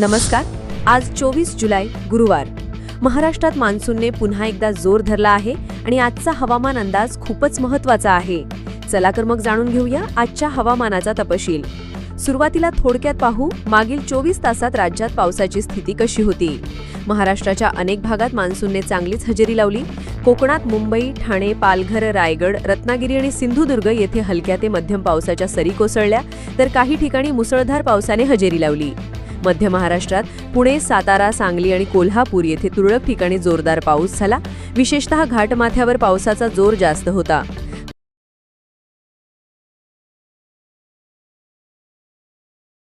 नमस्कार. आज चोवीस जुलै गुरुवार. महाराष्ट्रात मान्सूनने पुन्हा एकदा जोर धरला आहे आणि आजचा हवामान अंदाज खूपच महत्त्वाचा आहे. चला तर मग जाणून घेऊया आजच्या हवामानाचा तपशील. सुरुवातीला थोडक्यात पाहू मागील चोवीस तासात राज्यात पावसाची स्थिती कशी होती? महाराष्ट्राच्या अनेक भागात मान्सूनने चांगलीच हजेरी लावली. कोकणात मुंबई ठाणे पालघर रायगड रत्नागिरी आणि सिंधुदुर्ग येथे हलक्या ते मध्यम पावसाच्या सरी कोसळल्या तर काही ठिकाणी मुसळधार पावसाने हजेरी लावली. मध्य महाराष्ट्रात पुणे सातारा सांगली आणि कोल्हापूर येथे तुरळक ठिकाणी जोरदार पाऊस झाला. विशेषतः घाटमाथ्यावर पावसाचा जोर जास्त होता.